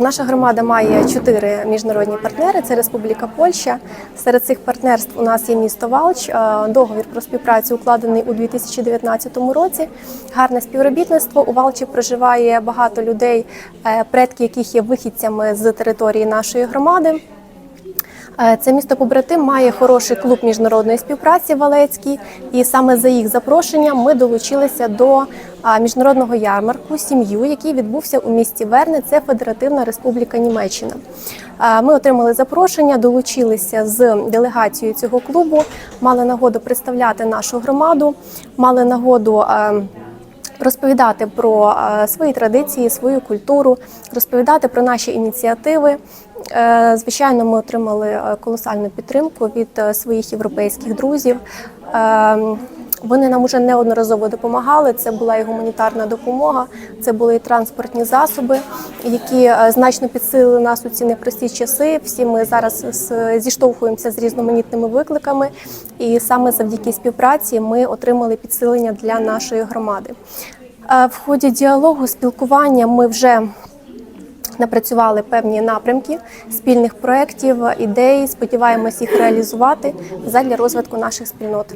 Наша громада має чотири міжнародні партнери. Це Республіка Польща. Серед цих партнерств у нас є місто Валч. Е, Договір про співпрацю укладений у 2019 році. Гарне співробітництво. У Валчі проживає багато людей, е, предки яких є вихідцями з території нашої громади. Е, Це місто побратим має хороший клуб міжнародної співпраці Валецький, і саме за їх запрошенням ми долучилися до міжнародного ярмарку сім'ю, який відбувся у місті Верне. Це Федеративна Республіка Німеччина. Е, Ми отримали запрошення, долучилися з делегацією цього клубу, мали нагоду представляти нашу громаду, мали нагоду. е, розповідати про е, свої традиції, свою культуру, розповідати про наші ініціативи. Е, Звичайно, ми отримали е, колосальну підтримку від е, своїх європейських друзів. Вони нам уже неодноразово допомагали. Це була і гуманітарна допомога, це були і транспортні засоби, які значно підсилили нас у ці непрості часи. Всі ми зараз зіштовхуємося з різноманітними викликами, і саме завдяки співпраці ми отримали підсилення для нашої громади. В ході діалогу, спілкування ми вже напрацювали певні напрямки спільних проєктів, ідей. Сподіваємось їх реалізувати задля розвитку наших спільнот.